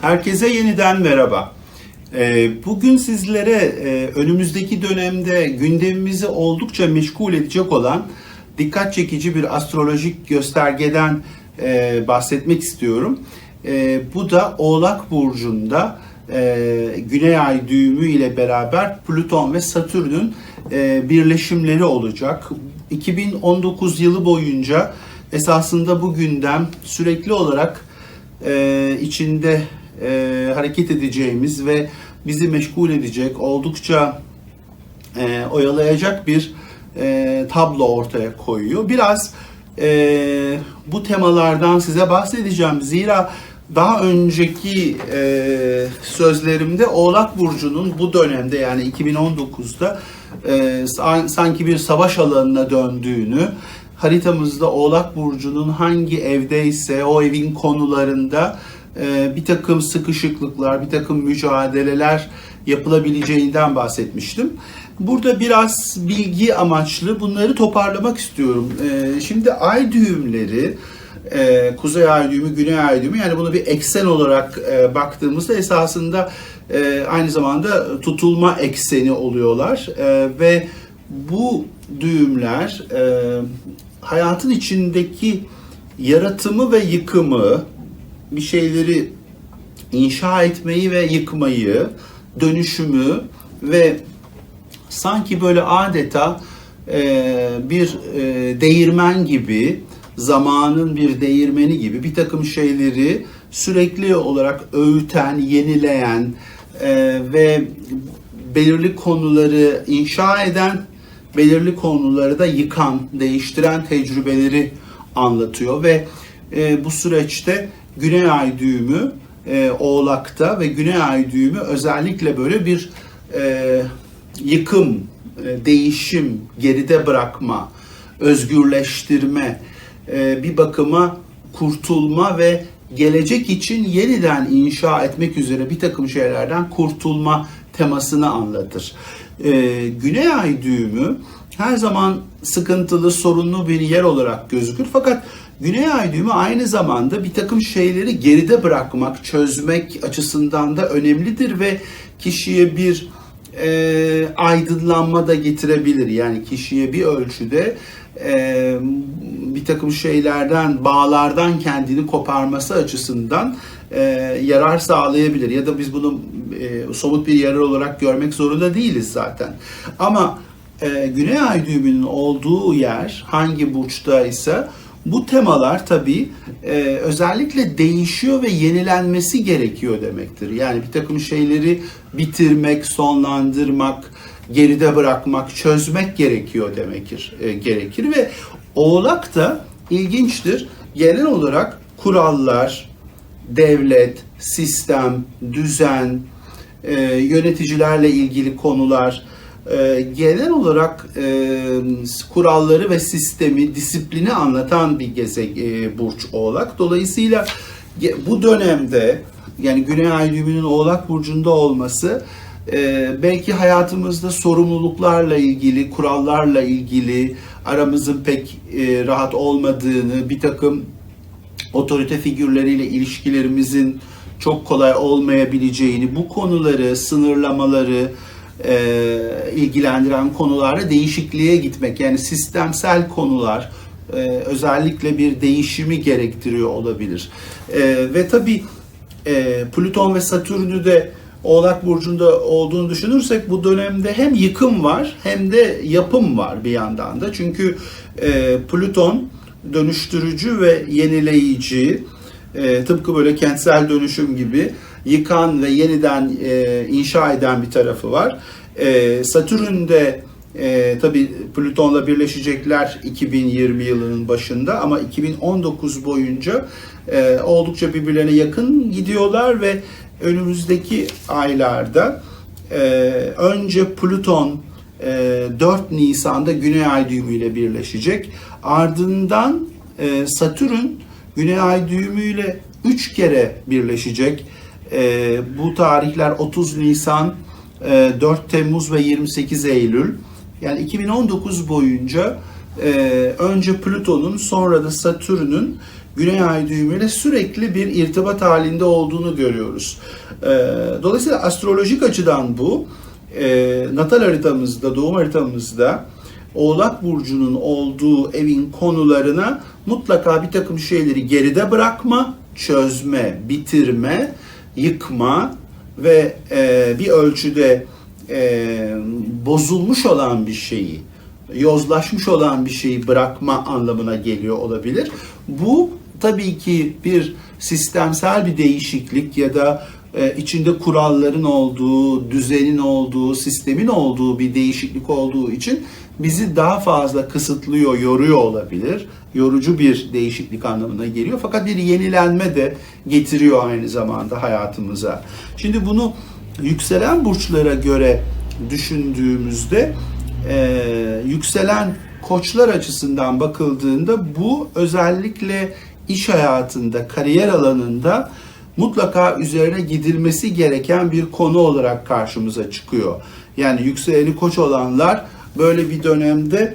Herkese yeniden merhaba. Ee, Bugün sizlere e, önümüzdeki dönemde gündemimizi oldukça meşgul edecek olan dikkat çekici bir astrolojik göstergeden e, bahsetmek istiyorum. E, Bu da Oğlak Burcu'nda Güney Ay düğümü ile beraber Plüton ve Satürn'ün birleşimleri olacak. 2019 yılı boyunca esasında bu gündem sürekli olarak içinde e, hareket edeceğimiz ve bizi meşgul edecek, oldukça e, oyalayacak bir e, tablo ortaya koyuyor. Biraz e, bu temalardan size bahsedeceğim. Zira daha önceki e, sözlerimde Oğlak Burcu'nun bu dönemde yani 2019'da e, san- sanki bir savaş alanına döndüğünü, haritamızda Oğlak Burcu'nun hangi evdeyse o evin konularında bir takım sıkışıklıklar, bir takım mücadeleler yapılabileceğinden bahsetmiştim. Burada biraz bilgi amaçlı bunları toparlamak istiyorum. E, Şimdi ay düğümleri, e, kuzey ay düğümü, güney ay düğümü yani bunu bir eksen olarak e, baktığımızda esasında e, aynı zamanda tutulma ekseni oluyorlar ve bu düğümler hayatın içindeki yaratımı ve yıkımı, bir şeyleri inşa etmeyi ve yıkmayı, dönüşümü ve sanki böyle adeta e, bir e, değirmen gibi, zamanın bir değirmeni gibi bir takım şeyleri sürekli olarak öğüten, yenileyen e, ve belirli konuları inşa eden, belirli konuları da yıkan, değiştiren tecrübeleri anlatıyor ve e, bu süreçte Güney Ay düğümü e, Oğlak'ta ve Güney Ay düğümü özellikle böyle bir e, yıkım, e, değişim, geride bırakma, özgürleştirme, e, bir bakıma kurtulma ve gelecek için yeniden inşa etmek üzere bir takım şeylerden kurtulma temasını anlatır. E, Güney Ay düğümü her zaman sıkıntılı, sorunlu bir yer olarak gözükür. Fakat Güney Ay düğümü aynı zamanda bir takım şeyleri geride bırakmak, çözmek açısından da önemlidir ve kişiye bir e, aydınlanma da getirebilir. Yani kişiye bir ölçüde e, bir takım şeylerden, bağlardan kendini koparması açısından e, yarar sağlayabilir. Ya da biz bunu e, somut bir yarar olarak görmek zorunda değiliz zaten. Ama e, Güney Ay düğümünün olduğu yer hangi burçta ise bu temalar tabii e, özellikle değişiyor ve yenilenmesi gerekiyor demektir. Yani bir takım şeyleri bitirmek, sonlandırmak, geride bırakmak, çözmek gerekiyor demektir. e, gerekir ve Oğlak da ilginçtir. Genel olarak kurallar, devlet, sistem, düzen, e, yöneticilerle ilgili konular, e, genel olarak e, kuralları ve sistemi, disiplini anlatan bir geze e, burç Oğlak. Dolayısıyla bu dönemde yani Güney Ay düğümünün Oğlak burcunda olması e, belki hayatımızda sorumluluklarla ilgili, kurallarla ilgili aramızın pek rahat olmadığını, bir takım otorite figürleriyle ilişkilerimizin çok kolay olmayabileceğini, bu konuları, sınırlamaları e, ilgilendiren konularda değişikliğe gitmek, yani sistemsel konular e, özellikle bir değişimi gerektiriyor olabilir. E, ve tabii e, Plüton ve Satürn'ü de Oğlak Burcu'nda olduğunu düşünürsek bu dönemde hem yıkım var hem de yapım var bir yandan da. Çünkü e, Plüton dönüştürücü ve yenileyici, e, tıpkı böyle kentsel dönüşüm gibi yıkan ve yeniden e, inşa eden bir tarafı var. E, Satürn de e, tabii Plüton'la birleşecekler 2020 yılının başında ama 2019 boyunca e, oldukça birbirlerine yakın gidiyorlar ve önümüzdeki aylarda e, önce Plüton e, 4 Nisan'da Güney Ay düğümüyle birleşecek. Ardından e, Satürn Güney Ay düğümüyle 3 kere birleşecek. E, bu tarihler 30 Nisan, e, 4 Temmuz ve 28 Eylül. Yani 2019 boyunca e, önce Plüton'un sonra da Satürn'ün Güney Ay düğümüyle sürekli bir irtibat halinde olduğunu görüyoruz. E, dolayısıyla astrolojik açıdan bu e, natal haritamızda, doğum haritamızda Oğlak Burcu'nun olduğu evin konularına mutlaka bir takım şeyleri geride bırakma, çözme, bitirme, yıkma ve e, bir ölçüde e, bozulmuş olan bir şeyi, yozlaşmış olan bir şeyi bırakma anlamına geliyor olabilir. Bu tabii ki bir sistemsel bir değişiklik ya da e, içinde kuralların olduğu, düzenin olduğu, sistemin olduğu bir değişiklik olduğu için bizi daha fazla kısıtlıyor, yoruyor olabilir. Yorucu bir değişiklik anlamına geliyor. Fakat bir yenilenme de getiriyor aynı zamanda hayatımıza. Şimdi bunu yükselen burçlara göre düşündüğümüzde e, yükselen koçlar açısından bakıldığında bu özellikle iş hayatında, kariyer alanında mutlaka üzerine gidilmesi gereken bir konu olarak karşımıza çıkıyor. Yani yükseleni koç olanlar böyle bir dönemde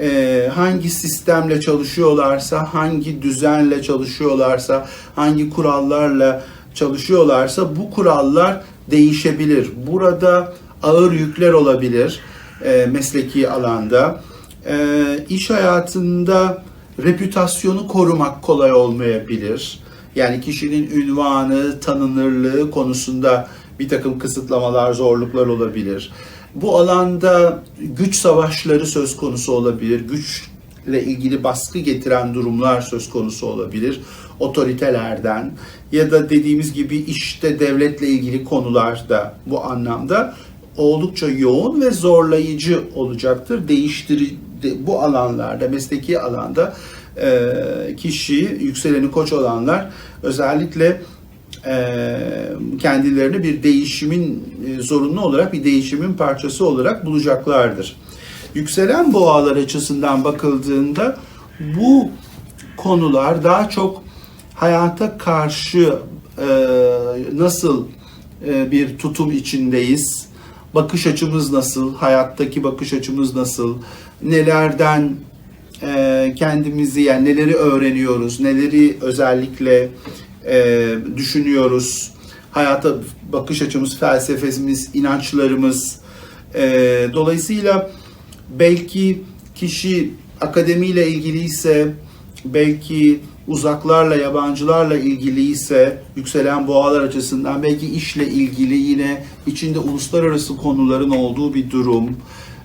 e, hangi sistemle çalışıyorlarsa, hangi düzenle çalışıyorlarsa, hangi kurallarla çalışıyorlarsa bu kurallar değişebilir. Burada ağır yükler olabilir e, mesleki alanda. E, iş hayatında reputasyonu korumak kolay olmayabilir. Yani kişinin ünvanı, tanınırlığı konusunda bir takım kısıtlamalar, zorluklar olabilir. Bu alanda güç savaşları söz konusu olabilir. Güçle ilgili baskı getiren durumlar söz konusu olabilir. Otoritelerden ya da dediğimiz gibi işte devletle ilgili konular da bu anlamda oldukça yoğun ve zorlayıcı olacaktır. Değiştiri bu alanlarda, mesleki alanda kişi, yükseleni koç olanlar özellikle kendilerini bir değişimin e, zorunlu olarak bir değişimin parçası olarak bulacaklardır. Yükselen boğalar açısından bakıldığında bu konular daha çok hayata karşı nasıl bir tutum içindeyiz, bakış açımız nasıl, hayattaki bakış açımız nasıl, nelerden kendimizi yani neleri öğreniyoruz, neleri özellikle e, düşünüyoruz. Hayata bakış açımız, felsefemiz, inançlarımız. E, dolayısıyla belki kişi akademiyle ilgiliyse, belki uzaklarla, yabancılarla ilgiliyse, yükselen boğalar açısından belki işle ilgili yine içinde uluslararası konuların olduğu bir durum.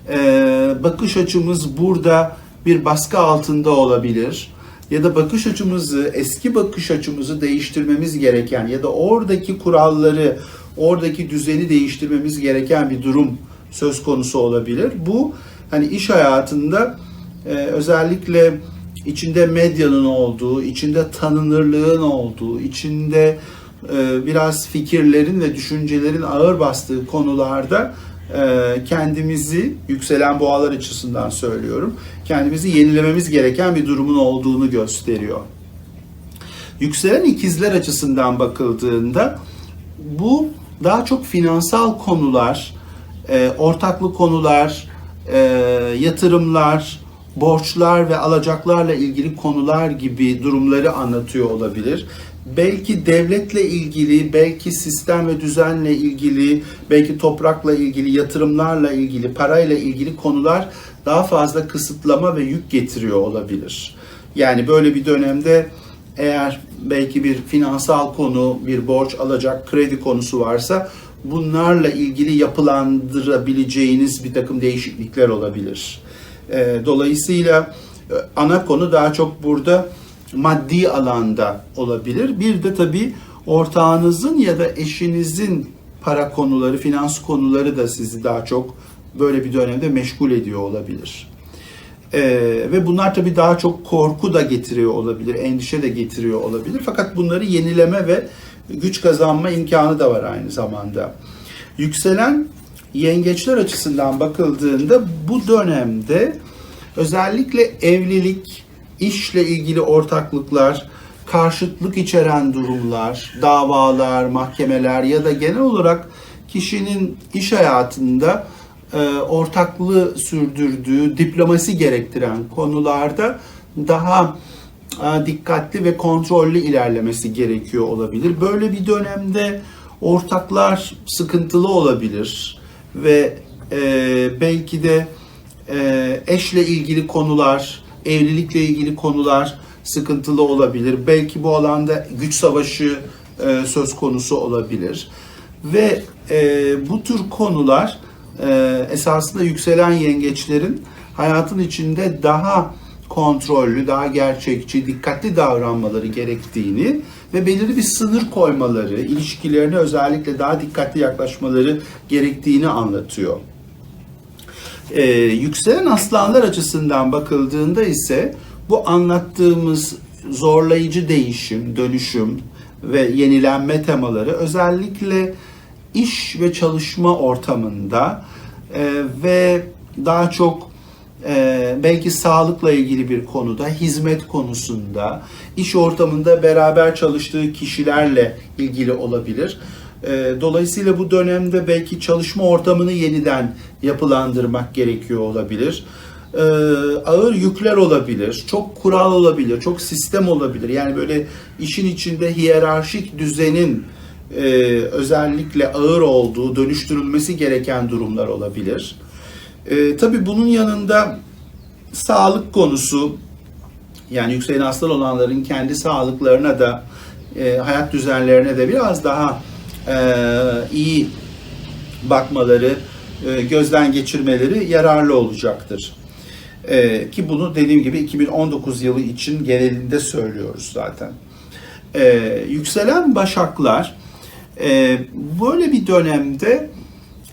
Ee, bakış açımız burada bir baskı altında olabilir ya da bakış açımızı, eski bakış açımızı değiştirmemiz gereken ya da oradaki kuralları, oradaki düzeni değiştirmemiz gereken bir durum söz konusu olabilir. Bu hani iş hayatında e, özellikle içinde medyanın olduğu, içinde tanınırlığın olduğu, içinde e, biraz fikirlerin ve düşüncelerin ağır bastığı konularda kendimizi yükselen boğalar açısından söylüyorum. Kendimizi yenilememiz gereken bir durumun olduğunu gösteriyor. Yükselen ikizler açısından bakıldığında bu daha çok finansal konular, e, ortaklı konular, e, yatırımlar, borçlar ve alacaklarla ilgili konular gibi durumları anlatıyor olabilir belki devletle ilgili, belki sistem ve düzenle ilgili, belki toprakla ilgili, yatırımlarla ilgili, parayla ilgili konular daha fazla kısıtlama ve yük getiriyor olabilir. Yani böyle bir dönemde eğer belki bir finansal konu, bir borç alacak kredi konusu varsa bunlarla ilgili yapılandırabileceğiniz bir takım değişiklikler olabilir. Dolayısıyla ana konu daha çok burada maddi alanda olabilir. Bir de tabii ortağınızın ya da eşinizin para konuları, finans konuları da sizi daha çok böyle bir dönemde meşgul ediyor olabilir. Ee, ve bunlar tabii daha çok korku da getiriyor olabilir, endişe de getiriyor olabilir. Fakat bunları yenileme ve güç kazanma imkanı da var aynı zamanda. Yükselen yengeçler açısından bakıldığında bu dönemde özellikle evlilik, işle ilgili ortaklıklar, karşıtlık içeren durumlar, davalar, mahkemeler ya da genel olarak kişinin iş hayatında e, ortaklığı sürdürdüğü, diplomasi gerektiren konularda daha e, dikkatli ve kontrollü ilerlemesi gerekiyor olabilir. Böyle bir dönemde ortaklar sıkıntılı olabilir ve e, belki de eşle ilgili konular, evlilikle ilgili konular sıkıntılı olabilir. Belki bu alanda güç savaşı e, söz konusu olabilir. Ve e, bu tür konular e, esasında yükselen yengeçlerin hayatın içinde daha kontrollü, daha gerçekçi, dikkatli davranmaları gerektiğini ve belirli bir sınır koymaları, ilişkilerine özellikle daha dikkatli yaklaşmaları gerektiğini anlatıyor. Ee, yükselen aslanlar açısından bakıldığında ise bu anlattığımız zorlayıcı değişim, dönüşüm ve yenilenme temaları özellikle iş ve çalışma ortamında e, ve daha çok e, belki sağlıkla ilgili bir konuda, hizmet konusunda, iş ortamında beraber çalıştığı kişilerle ilgili olabilir. E, dolayısıyla bu dönemde belki çalışma ortamını yeniden yapılandırmak gerekiyor olabilir. E, ağır yükler olabilir, çok kural olabilir, çok sistem olabilir. Yani böyle işin içinde hiyerarşik düzenin e, özellikle ağır olduğu, dönüştürülmesi gereken durumlar olabilir. E, tabii bunun yanında sağlık konusu, yani yükselen aslan olanların kendi sağlıklarına da, e, hayat düzenlerine de biraz daha iyi bakmaları, e, gözden geçirmeleri yararlı olacaktır. E, ki bunu dediğim gibi 2019 yılı için genelinde söylüyoruz zaten. E, yükselen başaklar e, böyle bir dönemde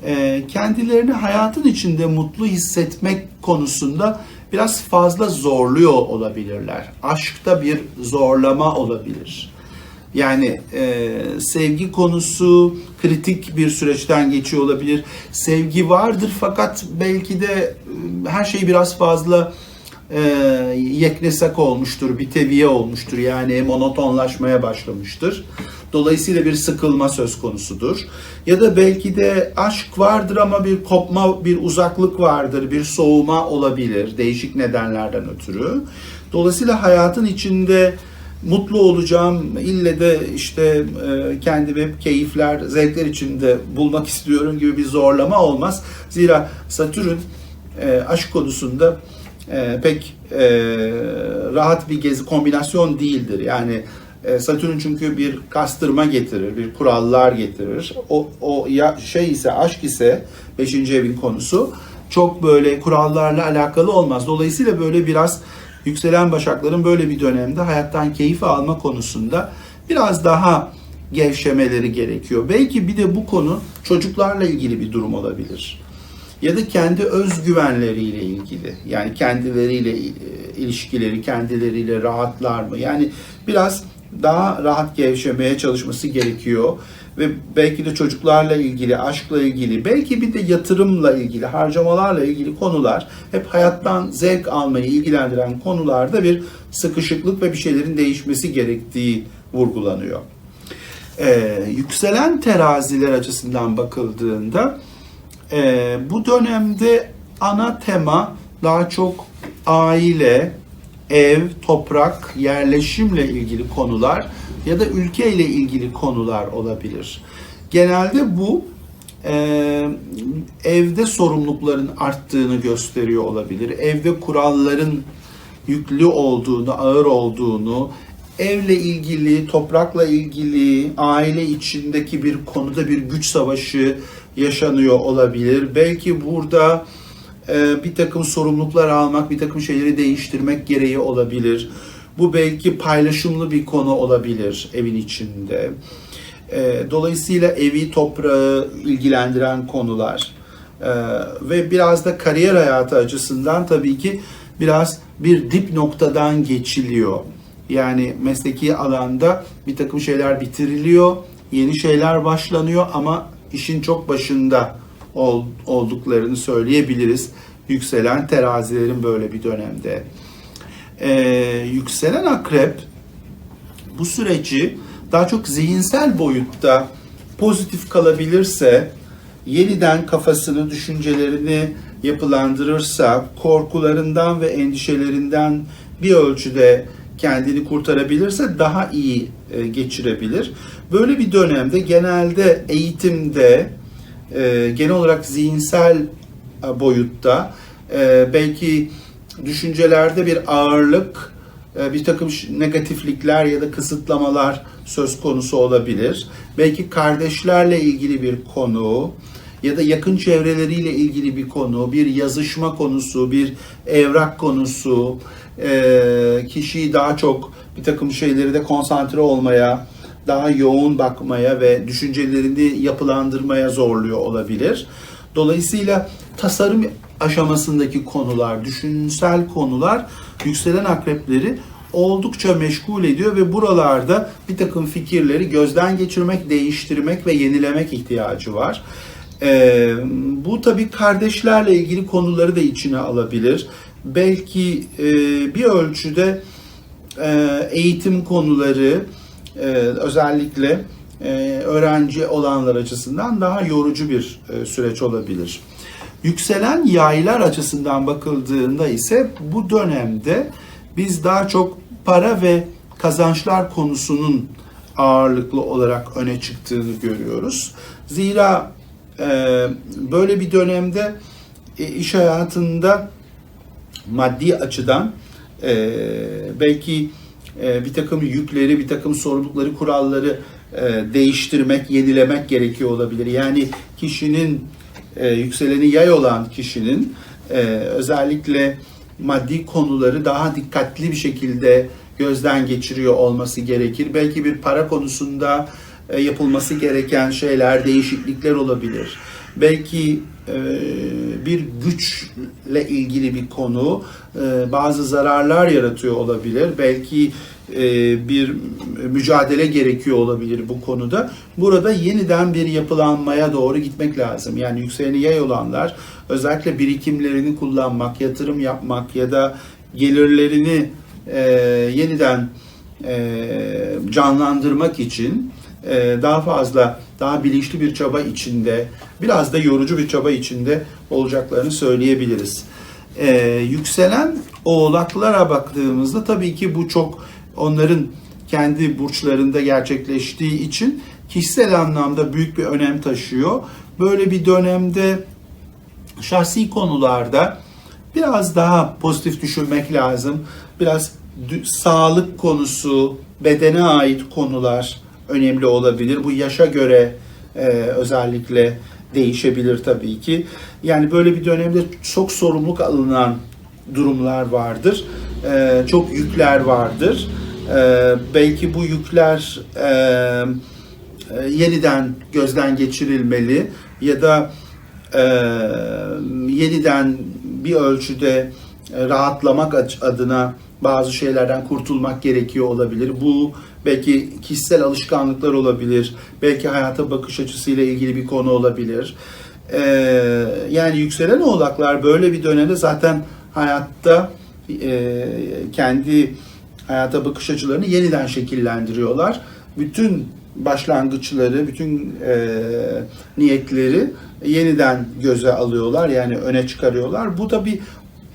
e, kendilerini hayatın içinde mutlu hissetmek konusunda biraz fazla zorluyor olabilirler. Aşkta bir zorlama olabilir. Yani e, sevgi konusu kritik bir süreçten geçiyor olabilir. Sevgi vardır fakat belki de e, her şey biraz fazla e, yeknesak olmuştur, bir teviye olmuştur. Yani monotonlaşmaya başlamıştır. Dolayısıyla bir sıkılma söz konusudur. Ya da belki de aşk vardır ama bir kopma, bir uzaklık vardır, bir soğuma olabilir değişik nedenlerden ötürü. Dolayısıyla hayatın içinde mutlu olacağım, ille de işte e, kendimi hep keyifler, zevkler içinde bulmak istiyorum gibi bir zorlama olmaz. Zira Satürn e, aşk konusunda e, pek rahat bir gezi kombinasyon değildir. Yani Satürn çünkü bir kastırma getirir, bir kurallar getirir. O, o ya şey ise aşk ise 5. evin konusu çok böyle kurallarla alakalı olmaz. Dolayısıyla böyle biraz yükselen başakların böyle bir dönemde hayattan keyif alma konusunda biraz daha gevşemeleri gerekiyor. Belki bir de bu konu çocuklarla ilgili bir durum olabilir. Ya da kendi özgüvenleriyle ilgili. Yani kendileriyle e, ilişkileri, kendileriyle rahatlar mı? Yani biraz daha rahat gevşemeye çalışması gerekiyor. Ve belki de çocuklarla ilgili, aşkla ilgili, belki bir de yatırımla ilgili, harcamalarla ilgili konular hep hayattan zevk almayı ilgilendiren konularda bir sıkışıklık ve bir şeylerin değişmesi gerektiği vurgulanıyor. Ee, yükselen teraziler açısından bakıldığında e, bu dönemde ana tema daha çok aile, ev, toprak, yerleşimle ilgili konular ya da ülkeyle ilgili konular olabilir. Genelde bu e, evde sorumlulukların arttığını gösteriyor olabilir. Evde kuralların yüklü olduğunu, ağır olduğunu, evle ilgili, toprakla ilgili, aile içindeki bir konuda bir güç savaşı yaşanıyor olabilir. Belki burada bir takım sorumluluklar almak, bir takım şeyleri değiştirmek gereği olabilir. Bu belki paylaşımlı bir konu olabilir evin içinde. E, dolayısıyla evi, toprağı ilgilendiren konular e, ve biraz da kariyer hayatı açısından tabii ki biraz bir dip noktadan geçiliyor. Yani mesleki alanda bir takım şeyler bitiriliyor, yeni şeyler başlanıyor ama işin çok başında olduklarını söyleyebiliriz. Yükselen terazilerin böyle bir dönemde. Ee, yükselen akrep bu süreci daha çok zihinsel boyutta pozitif kalabilirse yeniden kafasını, düşüncelerini yapılandırırsa, korkularından ve endişelerinden bir ölçüde kendini kurtarabilirse daha iyi e, geçirebilir. Böyle bir dönemde genelde eğitimde, e, genel olarak zihinsel e, boyutta e, belki düşüncelerde bir ağırlık, e, bir takım negatiflikler ya da kısıtlamalar söz konusu olabilir. Belki kardeşlerle ilgili bir konu ya da yakın çevreleriyle ilgili bir konu, bir yazışma konusu, bir evrak konusu, e, kişiyi daha çok bir takım şeyleri de konsantre olmaya, daha yoğun bakmaya ve düşüncelerini yapılandırmaya zorluyor olabilir. Dolayısıyla tasarım aşamasındaki konular, düşünsel konular yükselen akrepleri oldukça meşgul ediyor ve buralarda bir takım fikirleri gözden geçirmek, değiştirmek ve yenilemek ihtiyacı var. Ee, bu tabii kardeşlerle ilgili konuları da içine alabilir. Belki e, bir ölçüde e, eğitim konuları e, özellikle e, öğrenci olanlar açısından daha yorucu bir e, süreç olabilir. Yükselen yaylar açısından bakıldığında ise bu dönemde biz daha çok para ve kazançlar konusunun ağırlıklı olarak öne çıktığını görüyoruz. Zira böyle bir dönemde iş hayatında maddi açıdan e, belki e, bir takım yükleri, bir takım sorumlulukları, kuralları e, değiştirmek, yenilemek gerekiyor olabilir. Yani kişinin e, yükseleni yay olan kişinin e, özellikle maddi konuları daha dikkatli bir şekilde gözden geçiriyor olması gerekir. Belki bir para konusunda yapılması gereken şeyler, değişiklikler olabilir. Belki bir güçle ilgili bir konu e, bazı zararlar yaratıyor olabilir. Belki e, bir mücadele gerekiyor olabilir bu konuda. Burada yeniden bir yapılanmaya doğru gitmek lazım. Yani yükseleni yay olanlar özellikle birikimlerini kullanmak, yatırım yapmak ya da gelirlerini e, yeniden e, canlandırmak için e, daha fazla, daha bilinçli bir çaba içinde, biraz da yorucu bir çaba içinde olacaklarını söyleyebiliriz. E, yükselen oğlaklara baktığımızda tabii ki bu çok onların kendi burçlarında gerçekleştiği için kişisel anlamda büyük bir önem taşıyor. Böyle bir dönemde şahsi konularda biraz daha pozitif düşünmek lazım. Biraz sağlık konusu, bedene ait konular önemli olabilir. Bu yaşa göre e, özellikle değişebilir tabii ki. Yani böyle bir dönemde çok sorumluluk alınan durumlar vardır. E, çok yükler vardır. E, belki bu yükler e, e, yeniden gözden geçirilmeli ya da e, yeniden bir ölçüde e, rahatlamak adına bazı şeylerden kurtulmak gerekiyor olabilir. Bu belki kişisel alışkanlıklar olabilir, belki hayata bakış açısıyla ilgili bir konu olabilir. E, yani yükselen oğlaklar böyle bir dönemde zaten hayatta e, kendi hayata bakış açılarını yeniden şekillendiriyorlar. Bütün başlangıçları, bütün e, niyetleri yeniden göze alıyorlar yani öne çıkarıyorlar. Bu tabi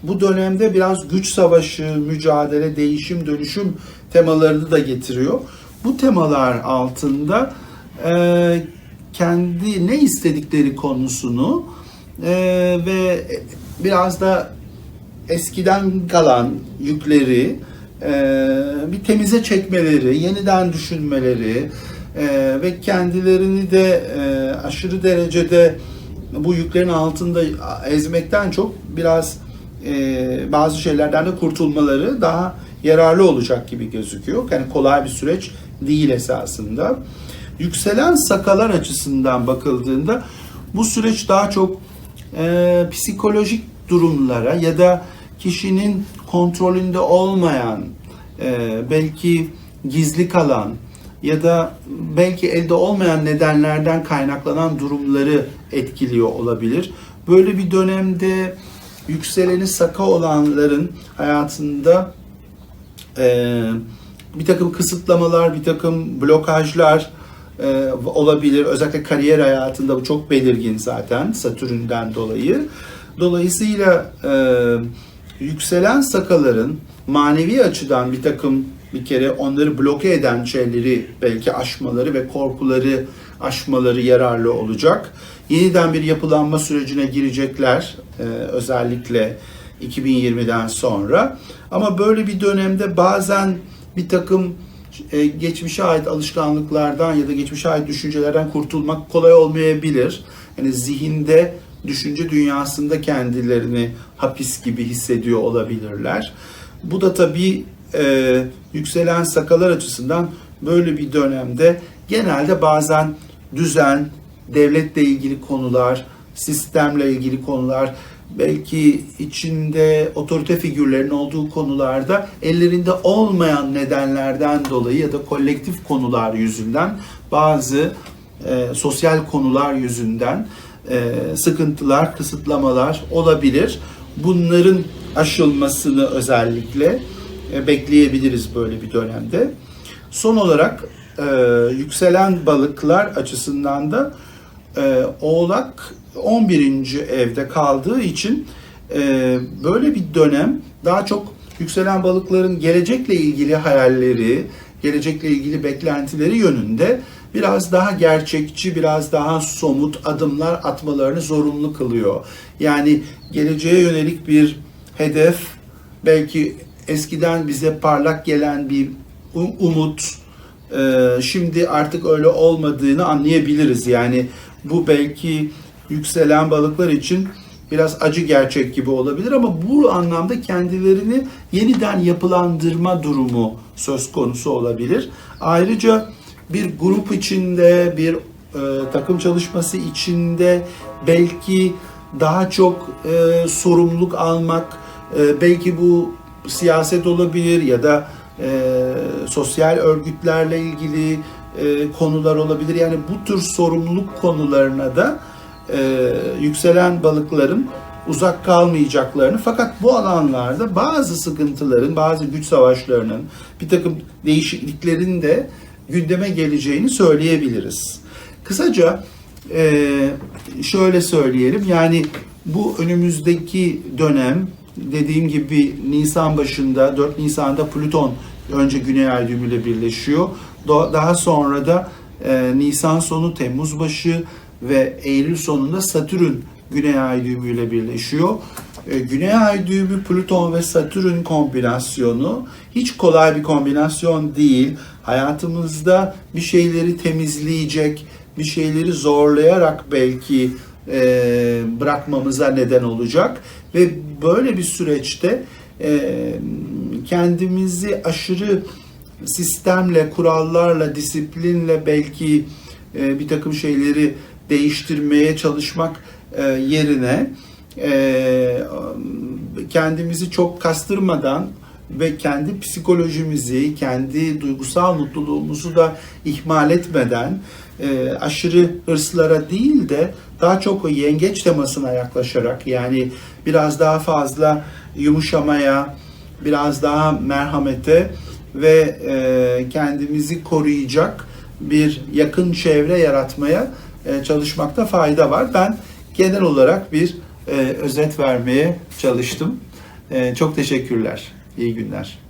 bu dönemde biraz güç savaşı, mücadele, değişim, dönüşüm temalarını da getiriyor. Bu temalar altında e, kendi ne istedikleri konusunu e, ve biraz da eskiden kalan yükleri e, bir temize çekmeleri, yeniden düşünmeleri e, ve kendilerini de e, aşırı derecede bu yüklerin altında ezmekten çok biraz e, bazı şeylerden de kurtulmaları daha yararlı olacak gibi gözüküyor. Yani kolay bir süreç değil esasında. Yükselen sakalar açısından bakıldığında bu süreç daha çok e, psikolojik durumlara ya da kişinin kontrolünde olmayan, e, belki gizli kalan ya da belki elde olmayan nedenlerden kaynaklanan durumları etkiliyor olabilir. Böyle bir dönemde yükseleni saka olanların hayatında e, bir takım kısıtlamalar, bir takım blokajlar e, olabilir. Özellikle kariyer hayatında bu çok belirgin zaten Satürn'den dolayı. Dolayısıyla e, yükselen sakaların manevi açıdan bir takım bir kere onları bloke eden şeyleri belki aşmaları ve korkuları aşmaları yararlı olacak. Yeniden bir yapılanma sürecine girecekler e, özellikle 2020'den sonra. Ama böyle bir dönemde bazen bir takım e, geçmişe ait alışkanlıklardan ya da geçmişe ait düşüncelerden kurtulmak kolay olmayabilir. Yani zihinde, düşünce dünyasında kendilerini hapis gibi hissediyor olabilirler. Bu da tabii e, yükselen sakalar açısından böyle bir dönemde genelde bazen düzen, devletle ilgili konular, sistemle ilgili konular, belki içinde otorite figürlerinin olduğu konularda ellerinde olmayan nedenlerden dolayı ya da kolektif konular yüzünden bazı e, sosyal konular yüzünden e, sıkıntılar, kısıtlamalar olabilir. Bunların aşılmasını özellikle bekleyebiliriz böyle bir dönemde. Son olarak e, yükselen balıklar açısından da e, Oğlak 11. evde kaldığı için e, böyle bir dönem daha çok yükselen balıkların gelecekle ilgili hayalleri, gelecekle ilgili beklentileri yönünde biraz daha gerçekçi, biraz daha somut adımlar atmalarını zorunlu kılıyor. Yani geleceğe yönelik bir hedef, belki eskiden bize parlak gelen bir u- umut, e, şimdi artık öyle olmadığını anlayabiliriz. Yani bu belki yükselen balıklar için biraz acı gerçek gibi olabilir ama bu anlamda kendilerini yeniden yapılandırma durumu söz konusu olabilir. Ayrıca bir grup içinde, bir e, takım çalışması içinde belki daha çok e, sorumluluk almak, e, belki bu siyaset olabilir ya da e, sosyal örgütlerle ilgili e, konular olabilir. Yani bu tür sorumluluk konularına da e, yükselen balıkların uzak kalmayacaklarını fakat bu alanlarda bazı sıkıntıların, bazı güç savaşlarının, bir takım değişikliklerin de gündeme geleceğini söyleyebiliriz. Kısaca e, şöyle söyleyelim yani bu önümüzdeki dönem dediğim gibi Nisan başında 4 Nisan'da Plüton önce Güney Ay düğümüyle birleşiyor. Daha sonra da e, Nisan sonu Temmuz başı ve Eylül sonunda Satürn Güney Ay düğümüyle birleşiyor. E, Güney Ay düğümü Plüton ve Satürn kombinasyonu hiç kolay bir kombinasyon değil. Hayatımızda bir şeyleri temizleyecek, bir şeyleri zorlayarak belki e, bırakmamıza neden olacak ve böyle bir süreçte e, kendimizi aşırı sistemle, kurallarla, disiplinle belki e, bir takım şeyleri değiştirmeye çalışmak e, yerine kendimizi çok kastırmadan ve kendi psikolojimizi, kendi duygusal mutluluğumuzu da ihmal etmeden e, aşırı hırslara değil de daha çok o yengeç temasına yaklaşarak yani biraz daha fazla yumuşamaya, biraz daha merhamete ve e, kendimizi koruyacak bir yakın çevre yaratmaya e, çalışmakta fayda var. Ben genel olarak bir e, özet vermeye çalıştım. E, çok teşekkürler. İyi günler.